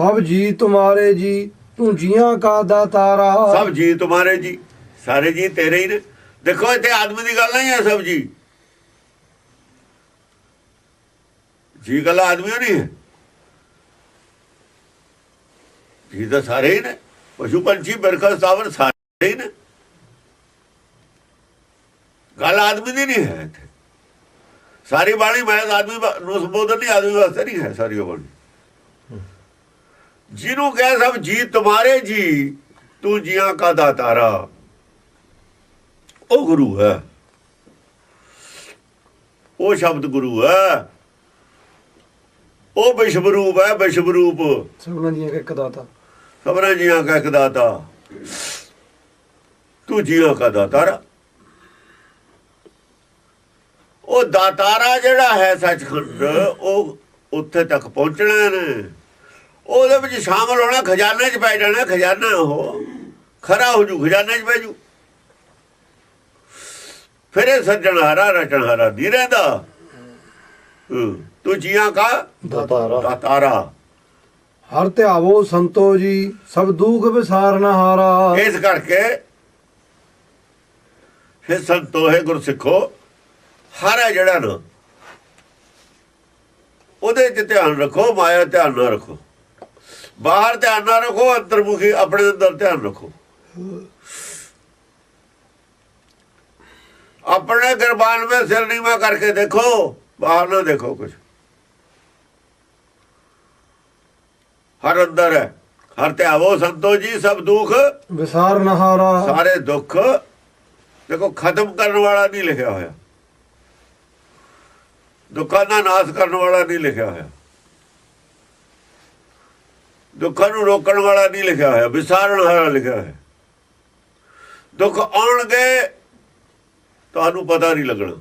ਸਭ ਜੀ ਤੁਮਾਰੇ ਜੀ ਤੂੰ ਜੀਆਂ ਕਾ ਦਾਤਾਰਾ। ਸਭ ਜੀ ਤੁਹਾਰੇ ਜੀ, ਸਾਰੇ ਜੀ ਤੇਰੇ ਹੀ ਨੇ। ਦੇਖੋ, ਇੱਥੇ ਆਦਮੀ ਦੀ ਗੱਲ ਨਹੀਂ ਹੈ ਸਭ ਜੀ। ਜੀ ਗੱਲ ਆਦਮੀ ਨਹੀਂ ਹੈ। ਜੀ ਤਾਂ ਸਾਰੇ ਹੀ ਨੇ। ਪਸ਼ੂ ਪੰਛੀ, ਬਿਰਖਾ ਸਾਵਰ ਸਾਰੇ ਹੀ ਨੇ। ਗੱਲ ਆਦਮੀ ਦੀ ਨਹੀਂ ਹੈ ਇੱਥੇ। ਸਾਰੀ ਬਾਣੀ ਮੈਂ ਆਦਮੀ ਨੂੰ ਸੰਬੋਧਨ ਨਹੀਂ, ਆਦਮੀ ਵਾਸਤੇ ਨਹੀਂ ਹੈ ਸਾਰੀ ਉਹ ਬਾਣੀ। ਜਿਹਨੂੰ ਕਹੇ ਸਭ ਜੀ ਤੁਹਾਰੇ ਜੀ ਤੂੰ ਜੀਆਂ ਕਾ ਦਾਤਾਰਾ ਉਹ ਗੁਰੂ ਹੈ। ਉਹ ਸ਼ਬਦ ਗੁਰੂ ਹੈ। ਉਹ ਵਿਸ਼ਵ ਰੂਪ ਹੈ ਵਿਸ਼ਵ ਰੂਪ। ਸਭਨਾਂ ਦੀਆਂ ਇੱਕ ਦਾਤਾ। ਸਭਨਾਂ ਜੀਆਂ ਕਾ ਇੱਕ ਦਾਤਾ। ਤੂੰ ਜੀਆਂ ਕਾ ਦਾਤਾਰਾ ਉਹ ਦਾਤਾਰਾ ਜਿਹੜਾ ਹੈ ਸੱਚਖੰਡ ਉਹ ਉੱਥੇ ਤੱਕ ਪਹੁੰਚਣਾ ਨੇ। ਉਹਦੇ ਵਿੱਚ ਸ਼ਾਮਲ ਹੋਣਾ ਖਜ਼ਾਨੇ 'ਚ ਪੈ ਜਾਣਾ ਖਜ਼ਾਨਾ ਉਹ। ਖਰਾ ਹੋ ਜੂ ਖਜ਼ਾਨੇ 'ਚ ਪੈ ਜੂ। ਫਿਰ ਇਹ ਸੱਜਣਹਾਰਾ ਰਚਣਹਾਰਾ ਨਹੀਂ ਰਹਿੰਦਾ। ਹੂੰ, ਤੂੰ ਜੀਆਂ ਕਾ? ਦਾਤਾਰਾ। ਦਾਤਾਰਾ। ਹਰ ਧਿਆਵੋ ਸੰਤੋ ਜੀ ਸਭ ਦੁੱਖ ਵਿਸਾਰਨਾ ਹਾਰਾ। ਇਸ ਕਰਕੇ ਫਿਰ ਸੰਤੋਹੇ ਗੁਰਸਿੱਖੋ ਹਰ ਹੈ ਜਿਹੜਾ ਨਾ ਉਹਦੇ 'ਚ ਧਿਆਨ ਰੱਖੋ ਮਾਇਆ ਧਿਆਨ ਨਾ ਰੱਖੋ। ਬਾਹਰ ਧਿਆਨ ਨਾ ਰੱਖੋ ਅੰਤਰਮੁਖੀ ਆਪਣੇ ਅੰਦਰ ਧਿਆਨ ਰੱਖੋ। ਆਪਣੇ ਗਰਬਾਨ ਵਿੱਚ ਸਿਰ ਨੀਵਾ ਕਰਕੇ ਦੇਖੋ ਬਾਹਰ ਨਾ ਦੇਖੋ ਕੁਝ ਹਰ ਅੰਦਰ ਹੈ ਹਰ ਧਿਆਵੋ ਸੰਤੋ ਜੀ ਸਭ ਦੁੱਖ ਵਿਸਾਰਨਾ ਹਾਰਾ ਸਾਰੇ ਦੁੱਖ। ਦੇਖੋ ਖਤਮ ਕਰਨ ਵਾਲਾ ਨਹੀਂ ਲਿਖਿਆ ਹੋਇਆ। ਦੁੱਖਾਂ ਦਾ ਨਾਸ਼ ਕਰਨ ਵਾਲਾ ਨਹੀਂ ਲਿਖਿਆ ਹੋਇਆ। ਦੁੱਖਾਂ ਨੂੰ ਰੋਕਣ ਵਾਲਾ ਨਹੀਂ ਲਿਖਿਆ ਹੋਇਆ, ਵਿਸਾਰਨ ਵਾਲਾ ਲਿਖਿਆ ਹੋਇਆ। ਦੁੱਖ ਆਉਣਗੇ ਤੁਹਾਨੂੰ ਪਤਾ ਨਹੀਂ ਲੱਗਣਾ।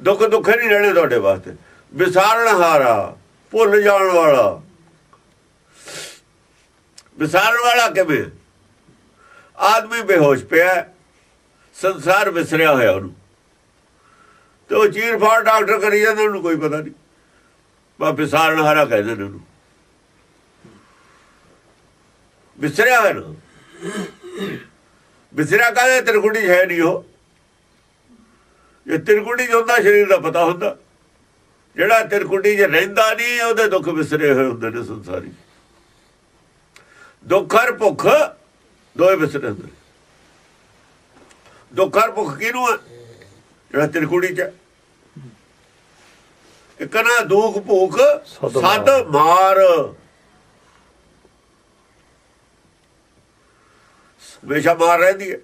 ਦੁੱਖ ਦੁੱਖ ਨਹੀਂ ਰਹਿਣੇ ਤੁਹਾਡੇ ਵਾਸਤੇ। ਵਿਸਾਰਨ ਹਾਰਾ, ਭੁੱਲ ਜਾਣ ਵਾਲਾ। ਵਿਸਾਰਨ ਵਾਲਾ ਕਿਵੇਂ? ਆਦਮੀ ਬੇਹੋਸ਼ ਪਿਆ, ਸੰਸਾਰ ਵਿਸਰਿਆ ਹੋਇਆ ਉਹਨੂੰ। ਤੇ ਉਹ ਚੀਰ ਫਾੜ ਡਾਕਟਰ ਕਰੀ ਜਾਂਦੇ ਉਹਨੂੰ ਕੋਈ ਪਤਾ ਨਹੀਂ। ਬਾ ਵਿਸਾਰਨ ਹਾਰਾ ਕਹਿੰਦੇ ਨੇ ਉਹਨੂੰ। ਵਿਸਰਿਆ ਹੋਇਆ ਨਾ। ਵਿਸਰਿਆ ਕਾਹਦੇ? 'ਚ ਹੈ ਨਹੀਂ ਉਹ। ਜੇ ਤਿਰਕੁੜੀ 'ਚ ਹੁੰਦਾ ਸਰੀਰ ਦਾ ਪਤਾ ਹੁੰਦਾ। ਜਿਹੜਾ ਤਿਰਕੁੜੀ 'ਚ ਰਹਿੰਦਾ ਨਹੀਂ ਉਹਦੇ ਦੁੱਖ ਵਿਸਰੇ ਹੋਏ ਹੁੰਦੇ ਨੇ ਸੰਸਾਰੀ। ਦੁੱਖ ਹਰ ਭੁੱਖ ਦੋਏ ਵਿਸਰੇ ਹੁੰਦੇ ਨੇ। ਦੁੱਖ ਹਰ ਭੁੱਖ ਕਿਹਨੂੰ ਹੈ ਜਿਹੜਾ ਤਿਰਕੁੜੀ 'ਚ ਹੈ। ਇੱਕ ਨਾ ਦੁੱਖ ਭੁੱਖ ਸਦ ਮਾਰ। ਹਮੇਸ਼ਾ ਮਾਰ ਰਹਿੰਦੀ ਹੈ।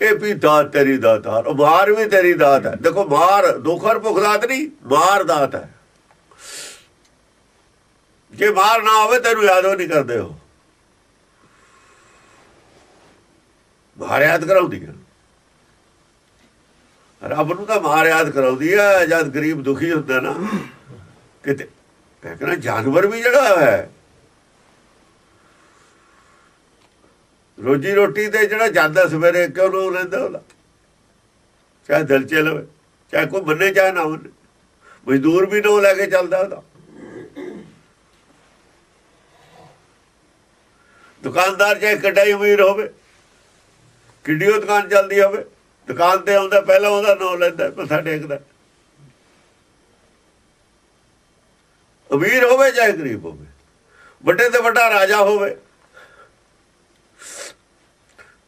ਇਹ ਵੀ ਦਾਤ ਤੇਰੀ ਦਾਤ ਹੈ ਉਹ ਮਾਰ ਵੀ ਤੇਰੀ ਦਾਤ ਹੈ ਦੇਖੋ, ਮਾਰ ਦੁੱਖ ਹਰ ਦਾਤ ਨਹੀਂ, ਮਾਰ ਦਾਤ ਹੈ ਜੇ ਮਾਰ ਨਾ ਹੋਵੇ, ਤੈਨੂੰ ਯਾਦ ਉਹ ਨਹੀਂ ਕਰਦੇ ਹੋ ਮਾਰ ਯਾਦ ਕਰਾਉਂਦੀ ਹੈ ਰੱਬ ਨੂੰ ਤਾਂ ਮਾਰ ਯਾਦ ਕਰਾਉਂਦੀ ਹੈ ਜਦ ਗਰੀਬ ਦੁਖੀ ਹੁੰਦਾ ਨਾ, ਕਿਤੇ, ਮੈਂ ਕਹਿੰਦਾ ਜਾਨਵਰ ਵੀ ਜਿਹੜਾ ਹੈ ਰੋਜੀ ਰੋਟੀ ਤੇ ਜਿਹੜਾ ਜਾਂਦਾ ਸਵੇਰੇ ਕਿਉਂ ਨੂੰ ਲੈਂਦਾ ਉਹਦਾ ਚਾਹੇ ਦਿਲ ਚ ਲਵੇ, ਚਾਹੇ ਕੋਈ ਮੰਨੇ ਚਾਹੇ ਨਾ ਮੰਨੇ ਮਜ਼ਦੂਰ ਵੀ ਨਾ ਲੈ ਕੇ ਚੱਲਦਾ ਉਹਦਾ ਦੁਕਾਨਦਾਰ ਚਾਹੇ ਕਟਾਈ ਅਮੀਰ ਹੋਵੇ, ਕਿੱਡੀਓ ਦੁਕਾਨ ਚੱਲਦੀ ਹੋਵੇ, ਦੁਕਾਨ ਤੇ ਆਉਂਦਾ, ਪਹਿਲਾਂ ਉਹਦਾ ਨਾਮ ਲੈਂਦਾ, ਮੱਥਾ ਟੇਕਦਾ। ਅਮੀਰ ਹੋਵੇ ਚਾਹੇ ਗਰੀਬ ਹੋਵੇ, ਵੱਡੇ ਤੇ ਵੱਡਾ ਰਾਜਾ ਹੋਵੇ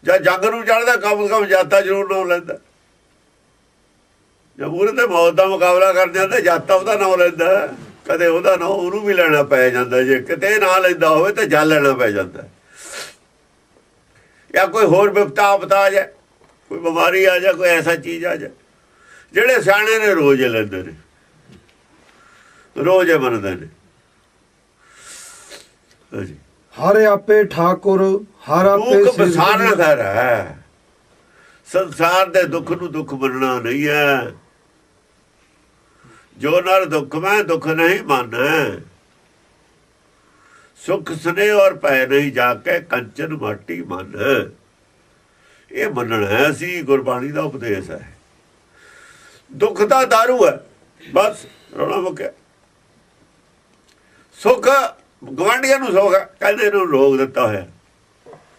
ਜਾਂ ਜੰਗ ਨੂੰ ਚੜਦਾ ਕਮ ਕਮ ਜਾਤਾ ਜ਼ਰੂਰ ਨਾਮ ਲੈਂਦਾ। ਜੇ ਮੂਰੇ ਤੇ ਮੌਤ ਦਾ ਮੁਕਾਬਲਾ ਕਰ ਜਾਂਦਾ ਜਾਤਾ ਉਹਦਾ ਨਾਮ ਲੈਂਦਾ। ਕਦੇ ਉਹਦਾ ਨਾਮ ਉਹਨੂੰ ਵੀ ਲੈਣਾ ਪੈ ਜਾਂਦਾ। ਜੇ ਕਿਤੇ ਨਾ ਲੈਂਦਾ ਹੋਵੇ ਤਾਂ ਜਾ ਲੈਣਾ ਪੈ ਜਾਂਦਾ। ਜਾਂ ਕੋਈ ਹੋਰ ਵਿਪਤਾ ਆਪਦਾ ਆ ਜਾ ਕੋਈ ਬਿਮਾਰੀ ਆ ਜਾ ਕੋਈ ਐਸਾ ਚੀਜ਼ ਆ ਜਾ ਜਿਹੜੇ ਸਿਆਣੇ ਨੇ ਰੋਜ਼ ਲੈਂਦੇ ਨੇ। ਰੋਜ਼ ਮੰਨਦੇ ਨੇ। ਹਾਂਜੀ। ਹਰ ਆਪੇ ਠਾਕੁਰ ਹਰ ਆਪੇ ਦੁੱਖ ਸਿਰ ਬਸਾਰਨ ਕਰ ਹੈ। ਸੰਸਾਰ ਦੇ ਦੁੱਖ ਨੂੰ ਦੁੱਖ ਮੰਨਣਾ ਨਹੀਂ ਹੈ। ਜੋ ਨਰ ਦੁੱਖ ਮੈਂ ਦੁੱਖ ਨਹੀਂ ਮੰਨੈ। ਸੁਖ ਸਨੇ ਔਰ ਭੈ ਨਹੀਂ ਜਾ ਕੇ ਕੰਚਨ ਮਾਟੀ ਮਨ। ਇਹ ਮੰਨਣਾ ਅਸੀਂ ਗੁਰਬਾਣੀ ਦਾ ਉਪਦੇਸ਼ ਹੈ। ਦੁੱਖ ਦਾ ਦਾਰੂ ਹੈ। ਬਸ ਰੋਣਾ ਮੁੱਕਿਆ। ਸੁਖ ਗਵਾਂਢੀਆਂ ਨੂੰ ਸੋਗ ਹੈ ਕਹਿੰਦੇ ਇਹਨੂੰ ਰੋਗ ਦਿੱਤਾ ਹੋਇਆ।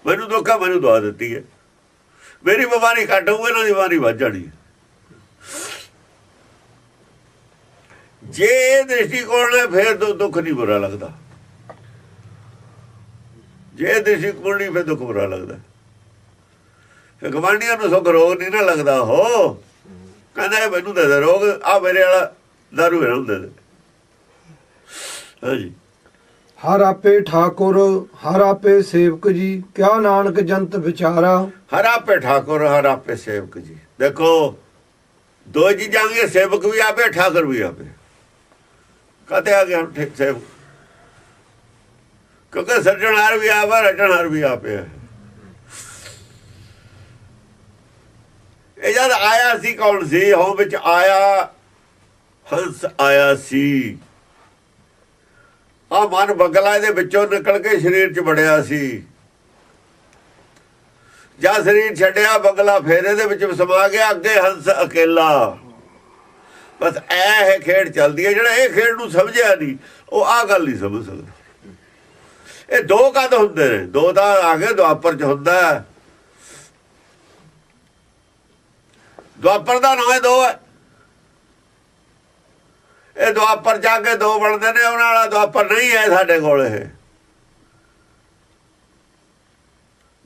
ਮੈਨੂੰ ਦੁੱਖਾ ਮੈਨੂੰ ਦਵਾ ਦਿੱਤੀ ਹੈ। ਮੇਰੀ ਬਿਮਾਰੀ ਘੱਟ ਹੋਊ, ਇਹਨਾਂ ਦੀ ਬਿਮਾਰੀ ਵੱਧ ਜਾਣੀ ਜੇ ਇਹ ਦ੍ਰਿਸ਼ਟੀਕੋਣ ਹੈ ਫਿਰ ਦੁ- ਦੁੱਖ ਨਹੀਂ ਬੁਰਾ ਲੱਗਦਾ। ਜੇ ਇਹ ਦ੍ਰਿਸ਼ਟੀਕੋਣ ਨਹੀਂ, ਫਿਰ ਦੁੱਖ ਬੁਰਾ ਲੱਗਦਾ। ਫਿਰ ਨੂੰ ਸੁੱਖ ਰੋਗ ਨਹੀਂ ਨਾ ਲੱਗਦਾ ਹੋ ਕਹਿੰਦਾ ਇਹ ਮੈਨੂੰ ਦੇ ਦੇ ਰੋਗ ਆ ਮੇਰੇ ਵਾਲਾ ਦਾਰੂ ਇਹਨਾਂ ਨੂੰ ਦੇ। ਹਾਂਜੀ। ਹਰ ਆਪੇ ਠਾਕੁਰ, ਹਰ ਆਪੇ ਸੇਵਕ ਜੀ, ਕਿਆ ਨਾਨਕ ਜੰਤ ਵਿਚਾਰਾ। ਹਰ ਆਪੇ ਠਾਕੁਰ, ਹਰ ਆਪੇ ਸੇਵਕ ਜੀ। ਦੇਖੋ, ਦੋ ਚੀਜ਼ਾਂ ਆਗੀਆਂ ਸੇਵਕ ਵੀ ਆਪੇ, ਠਾਕੁਰ ਵੀ ਆਪੇ। ਕਹਤੇ ਆ ਗਿਆ ਸੇਵਕ? ਕਿਉਂਕਿ ਸਰਜਣਹਾਰ ਵੀ ਆਪੇ ਰਚਣਹਾਰ ਵੀ ਆਪੇ ਹੈ ਇਹ ਜਦ ਆਇਆ ਸੀ ਕੌਣ ਸੀ? ਹੋਂ ਵਿੱਚ ਆਇਆ, ਹੰਸ ਆਇਆ ਸੀ। ਆ ਮਨ ਬਗਲਾ ਇਹਦੇ ਵਿੱਚੋਂ ਨਿਕਲ ਕੇ ਸਰੀਰ 'ਚ ਵੜਿਆ ਸੀ। ਜਾਂ ਸਰੀਰ ਛੱਡਿਆ, ਬਗਲਾ ਫੇਰ ਇਹਦੇ ਵਿੱਚ ਸਮਾ ਗਿਆ, ਅੱਗੇ ਹੰਸ ਅਕੇਲਾ। ਬਸ ਇਹ ਖੇਡ ਚੱਲਦੀ ਹੈ, ਜਿਹੜਾ ਇਹ ਖੇਡ ਨੂੰ ਸਮਝਿਆ ਨਹੀਂ, ਉਹ ਆ ਗੱਲ ਨਹੀਂ ਸਮਝ ਸਕਦਾ। ਇਹ ਦੋ ਕਦ ਹੁੰਦੇ ਨੇ, ਦੋ ਤਾਂ ਆਗੇ ਦੁਆਪਰ ਚ ਹੁੰਦਾ ਦੁਆਪਰ ਦਾ ਨਾਮ ਹੈ ਦੋ ਹੈ। ਇਹ ਦੁਆਪਰ ਜਾ ਕੇ ਦੋ ਬਣਦੇ ਨੇ ਉਹਨਾਂ ਵਾਲਾ ਦੁਆਪਰ ਨਹੀਂ ਹੈ ਸਾਡੇ ਕੋਲ ਇਹ।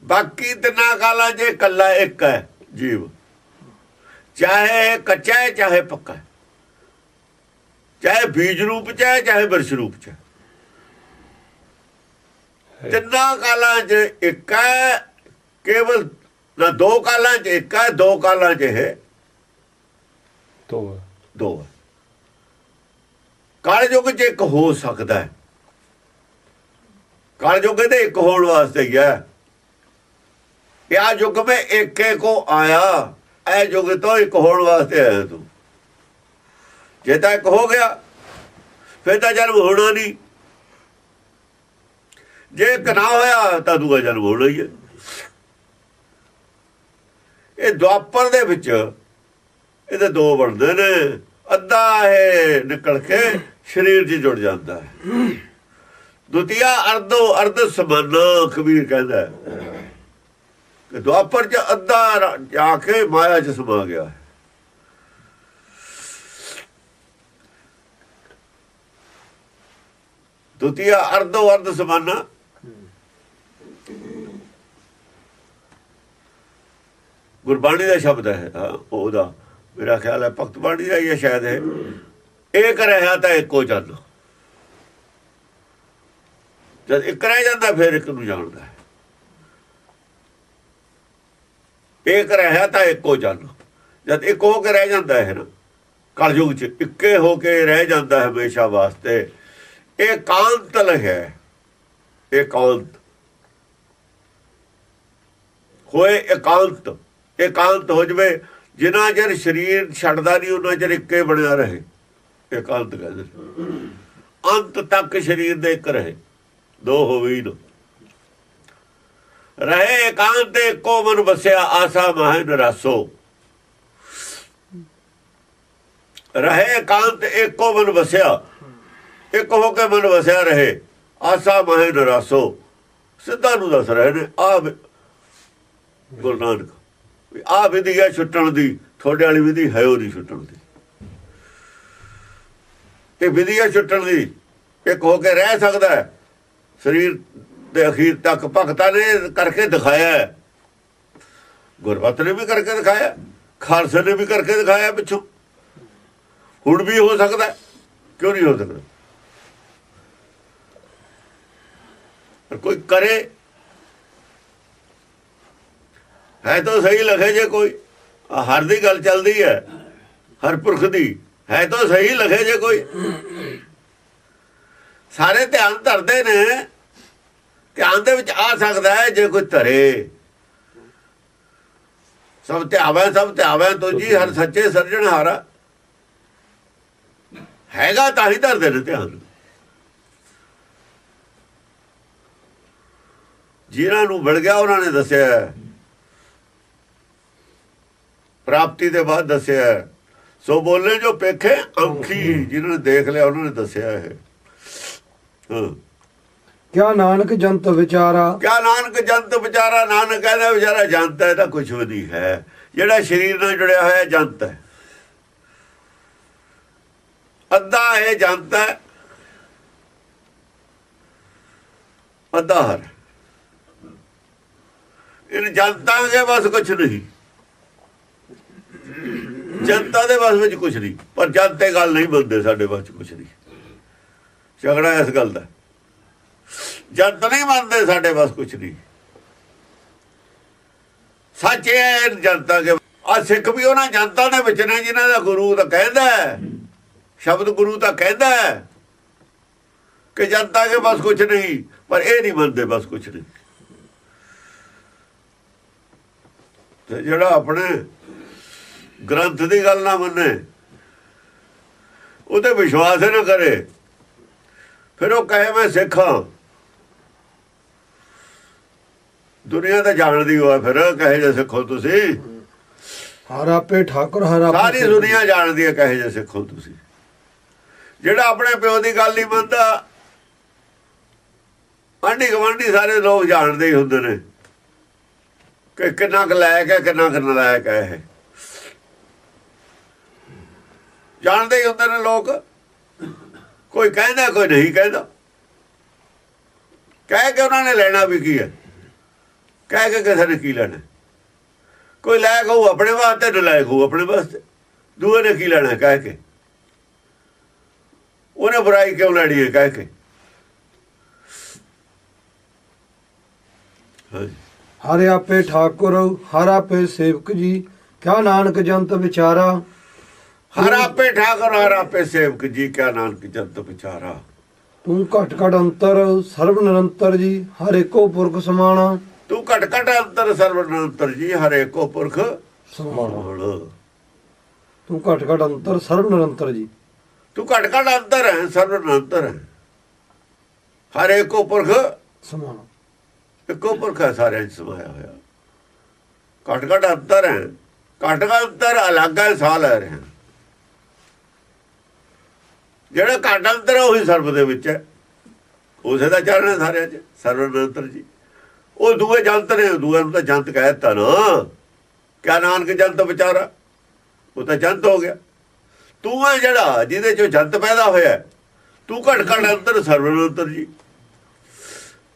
ਬਾਕੀ ਤਿੰਨਾਂ ਕਾਲਾਂ 'ਚ ਇਕੱਲਾ ਇੱਕ ਹੈ ਜੀਵ। ਚਾਹੇ ਕੱਚਾ ਹੈ ਚਾਹੇ ਪੱਕਾ ਚਾਹੇ ਬੀਜ ਰੂਪ 'ਚ ਹੈ ਚਾਹੇ ਬਰਸ਼ ਰੂਪ 'ਚ ਹੈ। ਤਿੰਨਾਂ ਕਾਲਾਂ 'ਚ ਇੱਕ ਹੈ ਕੇਵਲ ਨਾ ਦੋ ਕਾਲਾਂ 'ਚ ਇੱਕ ਹੈ ਦੋ ਕਾਲਾਂ 'ਚ ਹੈ। ਤੋ ਦੋ ਹੈ। ਕਾਲ ਯੁੱਗ 'ਚ ਇੱਕ ਹੋ ਸਕਦਾ ਹੈ। ਕਾਲ ਯੁੱਗ ਦੇ ਇੱਕ ਹੋਣ ਵਾਸਤੇ ਹੀ ਹੈ। ਯਾ ਯੁੱਗ में ਏਕੇ ਕੋ ਆਇਆ ਐ ਯੁੱਗ ਤੋਂ ਇੱਕ ਹੋਣ ਵਾਸਤੇ ਆਇਆ ਤੂੰ। ਜੇ ਤਾਂ ਇੱਕ ਹੋ ਗਿਆ, ਫਿਰ ਤਾਂ ਜਨਮ ਹੋਣਾ ਨਹੀਂ। ਜੇ ਇੱਕ ਨਾ ਹੋਇਆ, ਤਾਂ ਦੂਆ ਜਨਮ ਹੋਣਾ ਹੀ ਹੈ। ਇਹ ਦੁਆਪਰ ਦੇ ਵਿੱਚ ਇਹਦੇ ਦੋ ਬਣਦੇ ਨੇ। ਅੱਧਾ ਇਹ ਨਿਕਲ ਕੇ ਸਰੀਰ 'ਚ ਜੁੜ ਜਾਂਦਾ ਹੈ। ਦੁਤੀਆ ਅਰਧੋ ਅਰਧ ਸਮਾਨਾ ਕਬੀਰ ਕਹਿੰਦਾ ਕਿ ਦੁਆਪਰ 'ਚ ਅੱਧਾ ਜਾ ਕੇ ਮਾਇਆ 'ਚ ਸਮਾ ਗਿਆ ਹੈ। ਦੁਤੀਆ ਅਰਧੋ ਅਰਧ ਸਮਾਨਾ ਗੁਰਬਾਣੀ ਦਾ ਸ਼ਬਦ ਹੈ ਉਹਦਾ। ਮੇਰਾ ਖਿਆਲ ਹੈ ਭਗਤ ਬਾਣੀ ਦਾ ਹੀ ਸ਼ਾਇਦ ਇਹ। ਇੱਕ ਰਹਾ ਤਾਂ ਇੱਕੋ ਚੱਲ। ਜਦ ਇੱਕ ਰਹਿ ਜਾਂਦਾ, ਫਿਰ ਇੱਕ ਨੂੰ ਜਾਣਦਾ ਹੈ। ਇੱਕ ਰਹਾ ਤਾਂ ਇੱਕੋ ਚੱਲ। ਜਦ ਇੱਕ ਹੋ ਕੇ ਰਹਿ ਜਾਂਦਾ ਹੈ ਨਾ, ਕਲਯੁਗ ਚ ਇੱਕੇ ਹੋ ਕੇ ਰਹਿ ਜਾਂਦਾ ਹੈ ਹਮੇਸ਼ਾ ਵਾਸਤੇ, ਇਹ ਕਾਂਤ ਹੈ। ਇਹ ਹੋਏ ਇਕਾਂਤ ਇਕਾਂਤ ਹੋ ਜਵੇ, ਜਿੰਨਾ ਚਿਰ ਸਰੀਰ ਛੱਡਦਾ ਨਹੀਂ ਉਹਨਾਂ ਚਿਰ ਇੱਕੇ ਬਣਿਆ ਰਹੇ। ਇਕਾਂਤ ਕਹਿੰਦੇ ਅੰਤ ਤੱਕ ਸਰੀਰ ਦੇ ਇੱਕ ਰਹੇ, ਦੋ ਹੋਵੇ ਹੀ ਨਾ ਰਹੇ ਇਕਾਂਤ ਤੇ ਇੱਕੋ ਮਨ ਵਸਿਆ, ਆਸਾ ਮਹਿ ਨਰਾਸੋ। ਰਹੇ ਇਕਾਂਤ ਇੱਕੋ ਮਨ ਵਸਿਆ, ਇੱਕ ਹੋ ਕੇ ਮਨ ਵਸਿਆ ਰਹੇ, ਆਸਾ ਮਹਿ ਨਰਾਸੋ। ਸਿੱਧਾ ਨੂੰ ਦੱਸ ਰਹੇ ਨੇ, ਆ ਗੁਰੂ ਨਾਨਕ, ਵੀ ਆ ਵਿਧੀ ਹੈ ਛੁੱਟਣ ਦੀ, ਤੁਹਾਡੇ ਵਾਲੀ ਵਿਧੀ ਹੈ ਉਹ ਨਹੀਂ ਛੁੱਟਣ ਦੀ। ਇਹ ਵਿਧੀ ਹੈ ਛੁੱਟਣ ਦੀ ਇੱਕ ਹੋ ਕੇ ਰਹਿ ਸਕਦਾ ਹੈ। ਸਰੀਰ ਦੇ ਅਖੀਰ ਤੱਕ ਭਗਤਾਂ ਨੇ ਕਰਕੇ ਦਿਖਾਇਆ ਹੈ। ਨੇ ਵੀ ਕਰਕੇ ਦਿਖਾਇਆ, ਖਾਲਸੇ ਨੇ ਵੀ ਕਰਕੇ ਦਿਖਾਇਆ ਪਿੱਛੋਂ। ਹੁਣ ਵੀ ਹੋ ਸਕਦਾ ਕਿਉਂ ਨਹੀਂ ਹੋ ਸਕਦਾ? ਪਰ ਕੋਈ ਕਰੇ। ਹੈ ਤਾਂ ਸਹੀ ਲਖੇ ਜੇ ਕੋਈ। ਹਰ ਦੀ ਗੱਲ ਚੱਲਦੀ ਹੈ। ਹਰ ਪੁਰਖ ਦੀ। ਹੈ ਤਾਂ ਸਹੀ ਲਖੇ ਜੇ ਕੋਈ। ਸਾਰੇ ਧਿਆਨ ਧਰਦੇ ਨੇ। ਧਿਆਨ ਦੇ ਵਿੱਚ ਆ ਸਕਦਾ ਹੈ ਜੇ ਕੋਈ ਧਰੇ। ਸਭ ਧਿਆਵੇ ਸਭ ਧਿਆਵੇ ਤੁਜੀ ਹਰ ਸੱਚੇ ਸਰਜਣ ਹਾਰਾ। ਹੈਗਾ ਤਾਂ ਹੀ ਧਰਦੇ ਨੇ ਧਿਆਨ। ਜਿਨ੍ਹਾਂ ਨੂੰ ਮਿਲ ਗਿਆ, ਉਹਨਾਂ ਨੇ ਦੱਸਿਆ ਪ੍ਰਾਪਤੀ ਦੇ ਬਾਅਦ ਦੱਸਿਆ ਸੋ ਬੋਲੇ ਜੋ ਪੇਖੇ ਅੰਖੀ ਜਿਨ੍ਹਾਂ ਨੇ ਦੇਖ ਲਿਆ ਉਹਨਾਂ ਨੇ ਦੱਸਿਆ ਹੈ। ਕਿਆ ਨਾਨਕ ਜੰਤ ਵਿਚਾਰਾ? ਕਿਆ ਨਾਨਕ ਜੰਤ ਵਿਚਾਰਾ? ਨਾਨਕ ਕਹਿੰਦਾ ਵਿਚਾਰਾ ਜੰਤ ਹੈ ਤਾਂ ਕੁਝ ਵੀ ਨਹੀਂ ਹੈ। ਜਿਹੜਾ ਸਰੀਰ ਨਾਲ ਜੁੜਿਆ ਹੋਇਆ ਜੰਤ ਹੈ। ਅੱਧਾ ਇਹ ਜੰਤ ਹੈ ਅੱਧਾ ਹਰ। ਇਹ ਜਨਤਾ ਦੇ ਬਸ ਕੁਝ ਨਹੀਂ। ਜਨਤਾ ਦੇ ਬਸ ਵਿੱਚ ਕੁਝ ਨਹੀਂ, ਪਰ ਜਨਤੇ ਗੱਲ ਨਹੀਂ ਬੰਦੇ ਸਾਡੇ ਬਸ ਕੁਝ ਨਹੀਂ। ਝਗੜਾ ਇਸ ਗੱਲ ਦਾ। ਜਨਤ ਨਹੀਂ ਮੰਨਦੇ ਸਾਡੇ ਬਸ ਕੁਝ ਨਹੀਂ। ਸੱਚ ਹੈ ਜਨਤਾ ਕੇ ਆ ਸਿੱਖ ਵੀ ਉਹਨਾਂ ਜਨਤਾ ਦੇ ਵਿੱਚ ਨੇ ਜਿਨ੍ਹਾਂ ਦਾ ਗੁਰੂ ਤਾਂ ਕਹਿੰਦਾ ਸ਼ਬਦ ਗੁਰੂ ਤਾਂ ਕਹਿੰਦਾ ਕਿ ਜਨਤਾ ਕੇ ਬਸ ਕੁਝ ਨਹੀਂ, ਪਰ ਇਹ ਨਹੀਂ ਮੰਨਦੇ ਬਸ ਕੁਝ ਨਹੀਂ। ਤੇ ਜਿਹੜਾ ਆਪਣੇ ਗ੍ਰੰਥ ਦੀ ਗੱਲ ਨਾ ਮੰਨੇ। ਉਹਤੇ ਵਿਸ਼ਵਾਸ ਹੀ ਨਾ ਕਰੇ। ਫਿਰ ਉਹ ਕਹੇ ਮੈਂ ਸਿੱਖਾਂ ਦੁਨੀਆ ਤਾਂ ਜਾਣਦੀ ਹੋਆ ਫਿਰ ਕਹੇ ਜੇ ਸਿੱਖੋ ਤੁਸੀਂ। ਹਰ ਆਪੇ ਠਾਕੁਰ ਹਰ ਆਪੇ ਸਾਰੀ। ਦੁਨੀਆ ਜਾਣਦੀ ਹੈ ਕਹੇ ਜੇ ਸਿੱਖੋ ਤੁਸੀਂ। ਜਿਹੜਾ ਆਪਣੇ ਪਿਓ ਦੀ ਗੱਲ ਨਹੀਂ ਮੰਨਦਾ ਆਂਢੀ ਗਵਾਂਢੀ ਸਾਰੇ ਲੋਕ ਜਾਣਦੇ ਹੀ ਹੁੰਦੇ ਨੇ ਕਿ ਕਿੰਨਾ ਕੁ ਲਾਇਕ ਹੈ ਕਿੰਨਾ ਕੁ ਨਲਾਇਕ ਹੈ ਇਹ ਜਾਣਦੇ ਹੀ ਹੁੰਦੇ ਨੇ ਲੋਕ। ਕੋਈ ਕਹਿੰਦਾ, ਕੋਈ ਨਹੀਂ ਕਹਿੰਦਾ। ਕਹਿ ਕੇ ਉਹਨਾਂ ਨੇ ਲੈਣਾ ਵੀ ਕੀ ਹੈ? ਕਹਿ ਕੇ ਕਿਸੇ ਨੇ ਕੀ ਲੈਣਾ? ਕੋਈ ਲਾਇਕ ਹੋਊ ਆਪਣੇ ਵਾਸਤੇ ਨਲਾਇਕ ਹੋ ਆਪਣੇ ਵਾਸਤੇ। ਦੂਏ ਨੇ ਕੀ ਲੈਣਾ ਕਹਿ ਕੇ? ਉਹਨੇ ਬੁਰਾਈ ਕਿਉਂ ਲੈਣੀ ਹੈ ਕਹਿ ਕੇ? ਹਾਂਜੀ। ਹਰ ਆਪੇ ਠਾਕੁਰ, ਹਰ ਆਪੇ ਸੇਵਕ ਜੀ, ਕਿਆ ਨਾਨਕ ਜੰਤ ਵਿਚਾਰਾ। ਹਰ ਆਪੇ ਠਾਕੁਰ ਹਰ ਆਪੇ ਸੇਵਕ ਜੀ ਕਿਆ ਨਾਨਕ ਜੰਤ ਵਿਚਾਰਾ ਤੂੰ ਘਟ ਘਟ ਅੰਤਰ ਸਰਬ ਨਿਰੰਤਰ ਜੀ ਹਰ ਏਕੋ ਪੁਰਖ ਸਮਾਣਾ। ਤੂੰ ਘਟ ਘਟ ਅੰਤਰ ਸਰਵ ਨਿਰੰਤਰ ਜੀ ਹਰ ਏਕੋ ਪੁਰਖ ਸਮਾਣਾ। ਤੂੰ ਘਟ ਘਟ ਅੰਤਰ ਸਰਬ ਨਿਰੰਤਰ ਜੀ। ਤੂੰ ਘਟ ਘਟ ਅੰਤਰ ਹੈ ਸਰਵ ਨਿਰੰਤਰ ਹੈ। ਹਰ ਏਕੋ ਪੁਰਖ ਸਮਾਣਾ। ਇੱਕੋ ਪੁਰਖ ਹੈ ਸਾਰਿਆਂ 'ਚ ਸਮਾਇਆ ਹੋਇਆ। ਘਟ ਘਟ ਅੰਤਰ ਹੈ ਘਟ ਘਟ ਅੰਤਰ ਅਲੱਗ ਹੈ ਸਾਹ ਲੈ ਰਹੇ ਜਿਹੜਾ ਘਟ ਅੰਤਰ ਹੈ ਉਹੀ ਸਰਬ ਦੇ ਵਿੱਚ ਹੈ। ਉਸੇ ਦਾ ਚਰਨ ਹੈ ਸਾਰਿਆਂ 'ਚ ਸਰਵ ਜੀ। ਉਹ ਦੂਏ ਜੰਤ ਨੇ ਦੂਏ ਨੂੰ ਤਾਂ ਜੰਤ ਕਹਿ ਦਿੱਤਾ ਨਾ। ਕਿਆ ਨਾਨਕ ਜੰਤ ਵਿਚਾਰਾ? ਉਹ ਤਾਂ ਜੰਤ ਹੋ ਗਿਆ। ਤੂੰ ਹੈ ਜਿਹੜਾ, ਜਿਹਦੇ ਚੋਂ ਜੰਤ ਪੈਦਾ ਹੋਇਆ ਤੂੰ ਘਟ ਘਟ ਅੰਤਰ ਸਰਵ ਜੀ।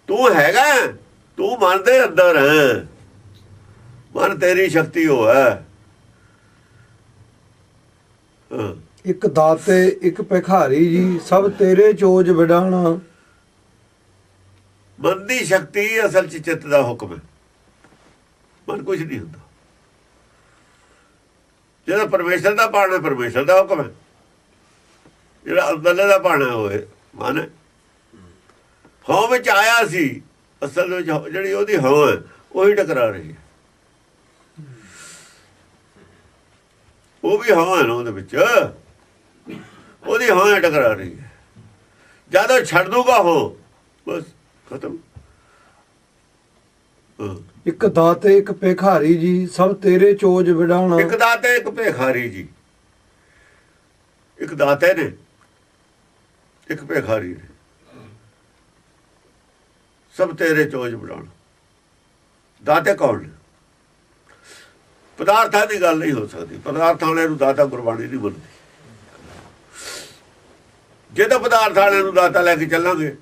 ਤੂੰ ਹੈਗਾ ਤੂੰ ਮਨ ਦੇ ਅੰਦਰ ਹੈ। ਮਨ ਤੇਰੀ ਸ਼ਕਤੀ ਹੋ। ਹੈ। ਇੱਕ ਦਾਤੇ, ਇੱਕ ਭਿਖਾਰੀ ਜੀ, ਸਭ ਤੇਰੇ ਚੋਜ ਵਿਡਾਣਾ। ਮਨ ਦੀ ਸ਼ਕਤੀ ਅਸਲ ਚ ਚਿੱਤ ਦਾ ਹੁਕਮ ਹੈ। ਮਨ ਕੁਝ ਨਹੀਂ ਹੁੰਦਾ। ਜਿਹੜਾ ਪਰਮੇਸ਼ਰ ਦਾ ਪਾਣਾ ਪਰਮੇਸ਼ਰ ਦਾ ਹੁਕਮ ਹੈ। ਜਿਹੜਾ ਅੰਦਰਲੇ ਦਾ ਪਾਣਾ ਹੋਏ ਮਨ ਹੈ। ਹਉ ਵਿੱਚ ਆਇਆ ਸੀ, ਅਸਲ ਵਿੱਚ ਜਿਹੜੀ ਉਹਦੀ ਹਉ ਹੈ, ਉਹੀ ਟਕਰਾ ਰਹੀ ਹੈ। ਉਹ ਵੀ ਹਵਾ ਹੈ ਉਹਦੇ ਵਿੱਚ। ਉਹਦੀ ਹਵਾ ਟਕਰਾ ਰਹੀ ਹੈ। ਜਦੋਂ ਛੱਡ ਦੂਗਾ ਹੋ ਬਸ ਖਤਮ। ਇੱਕ ਦਾਤੇ ਇੱਕ ਭਿਖਾਰੀ ਜੀ ਸਭ ਤੇਰੇ ਚੋਜ ਵਿਡਾਣਾ ਇੱਕ ਦਾਤੇ ਇੱਕ ਭੇਖਾਰੀ ਜੀ। ਇੱਕ ਦਾਤੇ ਨੇ ਇੱਕ ਭੇਖਾਰੀ ਨੇ। ਸਭ ਤੇਰੇ ਚੋਜ ਬਣਾਉਣ ਦਾਤੇ ਕੌਣ ਨੇ? ਪਦਾਰਥਾਂ ਦੀ ਗੱਲ ਨਹੀਂ ਹੋ ਸਕਦੀ। ਪਦਾਰਥਾਂ ਵਾਲੇ ਨੂੰ ਦਾਤਾ ਗੁਰਬਾਣੀ ਨਹੀਂ ਮੰਨਦੀ। ਜੇ ਤਾਂ ਪਦਾਰਥ ਵਾਲੇ ਨੂੰ ਦਾਤਾ ਲੈ ਕੇ ਚੱਲਾਂਗੇ,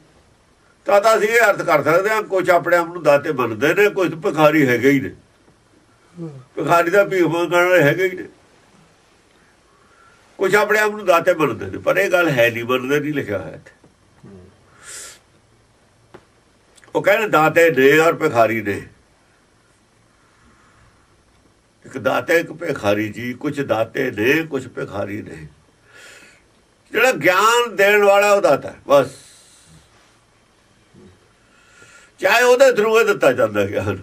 ਤਾਂ ਤਾਂ ਅਸੀਂ ਇਹ ਅਰਥ ਕਰ ਸਕਦੇ ਹਾਂ ਕੁਝ ਆਪਣੇ ਆਪ ਨੂੰ ਦਾਤੇ ਮੰਨਦੇ ਨੇ ਕੁਝ ਭਿਖਾਰੀ ਹੈਗੇ ਹੀ ਨੇ। ਭਿਖਾਰੀ ਦਾ ਭੀਖ ਮੰਗਣ ਵਾਲੇ ਹੈਗੇ ਹੀ ਨੇ। ਕੁਝ ਆਪਣੇ ਆਪ ਨੂੰ ਦਾਤੇ ਮੰਨਦੇ ਨੇ, ਪਰ ਇਹ ਗੱਲ ਹੈ ਨਹੀਂ, ਮੰਨਦੇ ਨਹੀਂ ਲਿਖਿਆ ਹੋਇਆ ਇੱਥੇ। ਉਹ ਕਹਿੰਦੇ ਦਾਤੇ ਨੇ ਔਰ ਭਿਖਾਰੀ ਨੇ। ਇੱਕ ਦਾਤੇ, ਇੱਕ ਭਿਖਾਰੀ ਜੀ ਕੁਝ ਦਾਤੇ ਨੇ ਕੁਝ ਭਿਖਾਰੀ ਨੇ। ਜਿਹੜਾ ਗਿਆਨ ਦੇਣ ਵਾਲਾ ਉਹ ਦਾਤਾ ਬਸ। ਚਾਹੇ ਉਹਦੇ ਥਰੂ ਇਹ ਦਿੱਤਾ ਜਾਂਦਾ ਗਿਆਨ।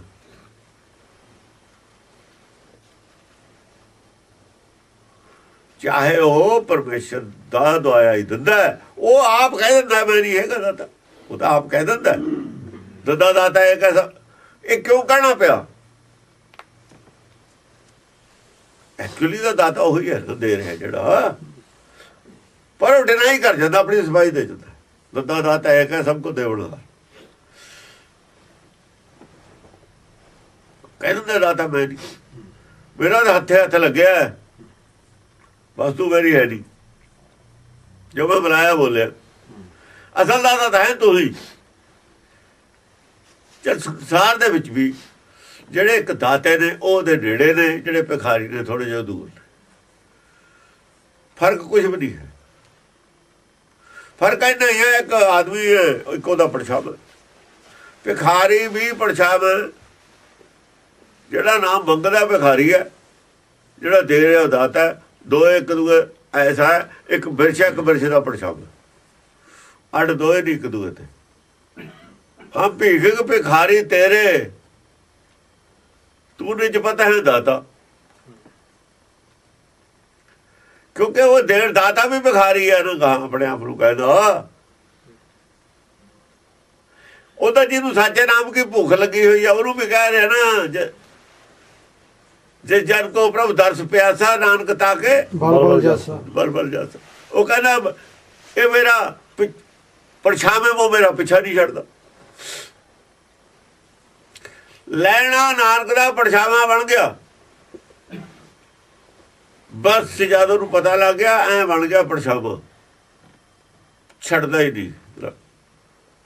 ਚਾਹੇ ਉਹ ਪਰਮੇਸ਼ਰ ਦਾ ਦਵਾਇਆ ਹੀ ਦਿੰਦਾ ਉਹ ਆਪ ਕਹਿ ਦਿੰਦਾ ਮੈਂ ਨਹੀਂ ਹੈਗਾ ਦਾਤਾ। ਉਹ ਤਾਂ ਆਪ ਕਹਿ ਦਿੰਦਾ ਦਦਾ ਦਾਤਾ ਇਹ ਕਹਿ ਇਹ ਕਿਉਂ ਕਹਿਣਾ ਪਿਆ? ਐਕਚੁਅਲੀ ਦਾ ਦਾਤਾ ਉਹੀ ਹੈ ਨਾ ਦੇ ਰਿਹਾ ਜਿਹੜਾ। ਪਰ ਉਹ ਡਿਨਾਈ ਕਰ ਜਾਂਦਾ, ਆਪਣੀ ਸਫ਼ਾਈ ਦੇ ਜਾਂਦਾ। ਦੱਦਾ ਦਾ ਤੈਅ ਹੈ ਸਭ ਕੋ ਦੇਵਣਾ ਕਹਿੰਦੇ ਦਾਤਾ ਮੈਂ ਨਹੀਂ। ਮੇਰਾ ਹੱਥੇ ਹੱਥ ਲੱਗਿਆ ਬਸ ਤੂੰ ਮੇਰੀ ਹੈ ਨਹੀਂ। ਜੋ ਮੈਂ ਬੁਲਾਇਆ ਬੋਲਿਆ। ਅਸਲ ਦਾਤਾ ਤਾਂ ਹੈ ਤੂੰ ਹੀ ਜੇ ਸੰਸਾਰ ਦੇ ਵਿੱਚ ਵੀ ਜਿਹੜੇ ਇੱਕ ਦਾਤੇ ਨੇ ਉਹਦੇ ਨੇੜੇ ਨੇ, ਜਿਹੜੇ ਭਿਖਾਰੀ ਨੇ ਥੋੜੇ ਜਿਹਾ ਦੂਰ ਫ਼ਰਕ ਕੁਝ ਵੀ ਨਹੀਂ ਹੈ। ਫ਼ਰਕ ਇੰਨਾ ਹੀ ਹੈ ਇੱਕ ਆਦਮੀ ਹੈ ਇੱਕ ਉਹਦਾ ਪਰਛਾਵਾਂ ਭਿਖਾਰੀ ਵੀ ਪਰਛਾਵਾਂ ਜਿਹੜਾ ਨਾਮ ਮੰਗਦਾ ਭਿਖਾਰੀ ਹੈ ਜਿਹੜਾ ਦੇ ਰਿਹਾ ਉਹ ਦਾਤਾ ਹੈ। ਦੋ ਇੱਕ ਦੂਏ ਐਸਾ ਹੈ, ਇੱਕ ਬਿਰਛ ਇੱਕ ਬਿਰਛ ਦਾ ਪਰਛਾਵਾਂ ਅੱਡ ਦੋਏ ਨਹੀਂ ਇੱਕ ਦੂਏ ਤੇ। ਹਮ ਭੀਖ ਭਿਖਾਰੀ ਤੇਰੇ। ਤੂੰ ਨਿਜ ਪਤਾ ਹੈ ਦਾਤਾ। ਕਿਉਂਕਿ ਉਹ ਦੇਣ ਦਾਤਾ ਵੀ ਭਿਖਾਰੀ ਹੈ ਨਾ ਆਪਣੇ ਆਪ ਨੂੰ ਕਹਿੰਦਾ ਉਹ ਤਾਂ ਜਿਹਨੂੰ ਸੱਚੇ ਨਾਮ ਕੀ ਭੁੱਖ ਲੱਗੀ ਹੋਈ ਆ ਉਹਨੂੰ ਵੀ ਕਹਿ ਰਿਹਾ ਨਾ ਜ- ਜਨ ਕੋ ਪ੍ਰਭ ਦਰਸ ਪਿਆਸਾ ਨਾਨਕ ਤਾਕੇ ਬਲ ਬਲ ਜੈਸਾ। ਬਲ ਬਲ ਜਾਤਾ ਉਹ ਕਹਿੰਦਾ ਇਹ ਮੇਰਾ ਪਰਛਾਵੇਂ ਉਹ ਮੇਰਾ ਪਿੱਛਾ ਨਹੀਂ ਛੱਡਦਾ। ਲੈਣਾ ਨਾਨਕ ਦਾ ਪਰਛਾਵਾਂ ਬਣ ਗਿਆ। ਬਸ ਜਦੋਂ ਨੂੰ ਪਤਾ ਲੱਗ ਗਿਆ ਐ ਬਣ ਗਿਆ ਪਰਛਾਵਾਂ ਛੱਡਦਾ ਹੀ ਨਹੀਂ।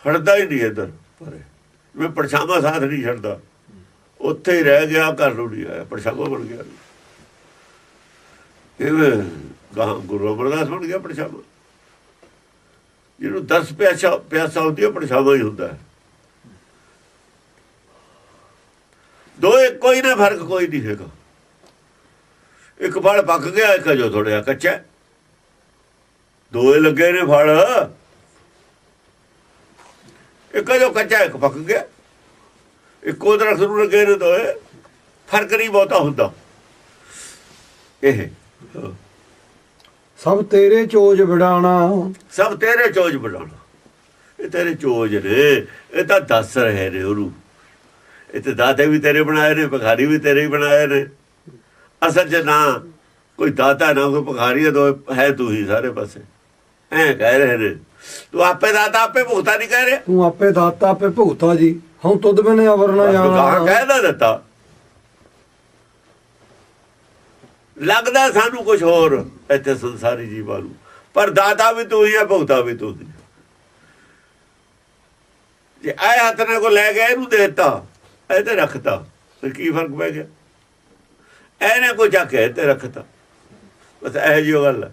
ਹਟਦਾ ਹੀ ਨਹੀਂ ਇਧਰ। ਪਰੇ। ਮੈਂ ਪਰਛਾਵਾਂ ਸਾਥ ਨਹੀਂ ਛੱਡਦਾ। ਉੱਥੇ ਹੀ ਰਹਿ ਗਿਆ ਘਰ ਨੂੰ ਨਹੀਂ ਆਇਆ। ਪਰਛਾਵਾਂ ਬਣ ਗਿਆ। ਇਹ ਗਾਂ ਗੁਰੂ ਅਮਰਦਾਸ ਬਣ ਗਿਆ ਪਰਛਾਵਾਂ ਜਿਹਨੂੰ 10 ਪਿਆਸਾ ਪਿਆਸਾ ਹੁੰਦੀ ਹੈ ਪਰਛਾਵਾਂ ਹੀ ਹੁੰਦਾ। ਦੋ ਕੋਈ ਨਾ ਫ਼ਰਕ ਕੋਈ ਨਹੀਂ ਹੈਗਾ। ਇੱਕ ਫਲ ਪੱਕ ਗਿਆ ਇੱਕ ਜੋ ਥੋੜਿਆ ਕੱਚਾ। ਦੋਏ ਲੱਗੇ ਨੇ ਫਲ। ਇੱਕ ਜੋ ਕੱਚਾ ਇੱਕ ਪੱਕ ਗਿਆ। ਇੱਕੋ ਦਰਖਤ ਨੂੰ ਲੱਗੇ ਨੇ ਦੋਏ। ਫ਼ਰਕ ਨਹੀਂ ਬਹੁਤਾ ਹੁੰਦਾ। ਇਹ। ਸਭ ਤੇਰੇ ਚੋਜ ਵਿਡਾਣਾ ਸਭ ਤੇਰੇ ਚੋਜ ਬਣਾਉਣਾ ਇਹ ਤੇਰੇ ਚੋਜ ਨੇ। ਇਹ ਤਾਂ ਦੱਸ ਰਹੇ ਨੇ ਉਹਨੂੰ। ਇਹ ਤੇ ਦਾਤੇ ਵੀ ਤੇਰੇ ਬਣਾਏ ਨੇ ਭਿਖਾਰੀ ਵੀ ਤੇਰੇ ਹੀ ਬਣਾਏ ਨੇ। ਅਸਲ 'ਚ ਨਾ ਕੋਈ ਦਾਤਾ ਨਾ ਕੋਈ ਭਿਖਾਰੀ ਹੈ, ਦੋ ਹੈ ਤੂੰ ਹੀ ਸਾਰੇ ਪਾਸੇ। ਐ ਕਹਿ ਰਹੇ ਨੇ। ਤੂੰ ਆਪੇ ਦਾਤਾ ਆਪੇ ਭੁਗਤਾ ਨਹੀਂ ਕਹਿ ਰਿਹਾ। ਤੂੰ ਆਪੇ ਦਾਤਾ ਆਪੇ ਭੁਗਤਾ ਜੀ। ਹਉ ਤੁਧ ਬਿਨੇ ਅਵਰ ਨਾ ਕਹਾਂ ਜਾਣਾ ਕਹਿਦਾ ਦਿੱਤਾ। ਲੱਗਦਾ ਸਾਨੂੰ ਕੁਝ ਹੋਰ ਇੱਥੇ ਸੰਸਾਰੀ ਜੀਵਾਂ ਨੂੰ। ਪਰ ਦਾਤਾ ਵੀ ਤੂੰ ਹੀ ਹੈ ਭੁਗਤਾ ਵੀ ਤੂੰ ਹੀ। ਜੇ ਆਏ ਹੱਥ ਨਾਲ ਕੋ ਲੈ ਗਿਆ ਇਹਨੂੰ ਦੇ ਦਿੱਤਾ। ਇਹ ਤੇ ਰੱਖਤਾ। ਫਿਰ ਕੀ ਫ਼ਰਕ ਪੈ ਗਿਆ? ਇਹਨੇ ਕੋ ਜਾ ਕੇ ਤੇ ਰੱਖਤਾ। ਬਸ ਇਹ ਜਿਹੀ ਗੱਲ ਹੈ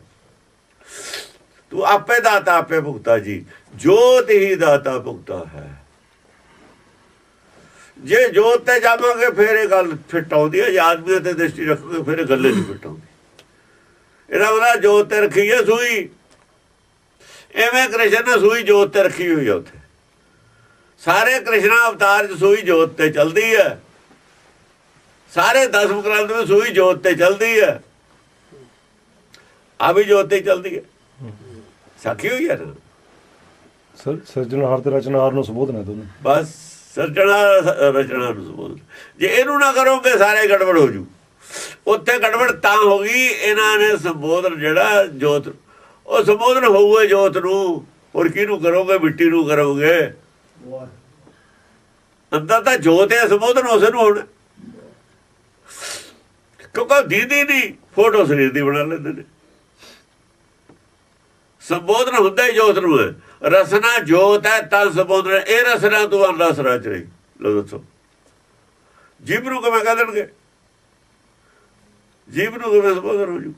ਤੂੰ ਆਪੇ ਦਾਤਾ, ਆਪੇ ਭੁਗਤਾ ਜੀ। ਜੋਤ ਹੀ ਦਾਤਾ ਭੁਗਤਾ ਹੈ। ਜੇ ਜੋਤ ਤੇ ਜਾਵਾਂਗੇ, ਫਿਰ ਇਹ ਗੱਲ ਫਿੱਟ ਆਉਂਦੀ ਹੈ ਯਾਦ ਵੀ ਤੇ ਦ੍ਰਿਸ਼ਟੀ ਰੱਖੋਗੇ, ਫਿਰ ਇਹ ਗੱਲੇ ਨਹੀਂ ਫਿੱਟ ਆਉਂਦੀ। ਇਹਦਾ ਉਹਦਾ ਜੋਤ ਤੇ ਰੱਖੀ ਹੈ ਸੂਈ। ਐਵੇਂ ਕ੍ਰਿਸ਼ਨ ਨੇ ਸੂਈ, ਜੋਤ ਤੇ ਰੱਖੀ ਹੋਈ ਹੈ ਉੱਥੇ। ਸਾਰੇ ਕ੍ਰਿਸ਼ਨ ਅਵਤਾਰ ਚ ਸੂਈ, ਜੋਤ ਤੇ ਚਲਦੀ ਹੈ ਸਾਰੇ ਦਸਮ ਗ੍ਰੰਥ ਵਿੱਚ ਸੂਈ ਜੋਤ ਤੇ ਚਲਦੀ ਹੈ। ਆ ਵੀ ਜੋਤ ਤੇ ਚਲਦੀ ਹੈ। ਸਾਖੀ ਹੋਈ ਹੈ। ਨਾ ਸਰ ਸਿਰਜਣਹਾਰ ਤੇ ਰਚਨਹਾਰ ਨੂੰ ਸੰਬੋਧਨ ਹੈ ਦੋਨੋਂ। ਬਸ ਸਰਜਣਾ ਰਚਨਾ ਨੂੰ ਸੰਬੋਧਨ। ਜੇ ਇਹਨੂੰ ਨਾ ਕਰੋਗੇ ਸਾਰੇ ਗੜਬੜ ਹੋ ਜੂ। ਉੱਥੇ ਗੜਬੜ ਤਾਂ ਹੋ ਗਈ ਇਹਨਾਂ ਨੇ ਸੰਬੋਧਨ ਜਿਹੜਾ ਜੋਤ ਉਹ ਸੰਬੋਧਨ ਹੋਊਗਾ ਜੋਤ ਨੂੰ। ਹੋਰ ਕਿਹਨੂੰ ਕਰੋਗੇ? ਮਿੱਟੀ ਨੂੰ ਕਰੋਗੇ? ਅੰਦਰ ਤਾਂ ਜੋਤ ਹੈ ਸੰਬੋਧਨ ਉਸ ਨੂੰ ਹੋਣਾ। ਕਿਉਂਕਿ ਦੀਦੀ ਦੀ ਫੋਟੋ ਸਰੀਰ ਦੀ ਬਣਾ ਲੈਂਦੇ ਨੇ। ਸੰਬੋਧਨ ਹੁੰਦਾ ਹੀ ਜੋਤ ਨੂੰ। ਰਸਨਾ ਜੋਤ ਹੈ ਤਾਂ ਸੰਬੋਧਨ ਇਹ ਰਸਨਾ ਤੂੰ ਅੰਦਰ ਰਚ ਰਹੀ। ਲੋ ਦੱਸੋ। ਜੀਵ ਨੂੰ ਕਿਵੇਂ ਕਹਿ ਦੇਣਗੇ ਜੀਵ ਨੂੰ ਕਿਵੇਂ ਸੰਬੋਧਨ ਹੋ ਜੂ?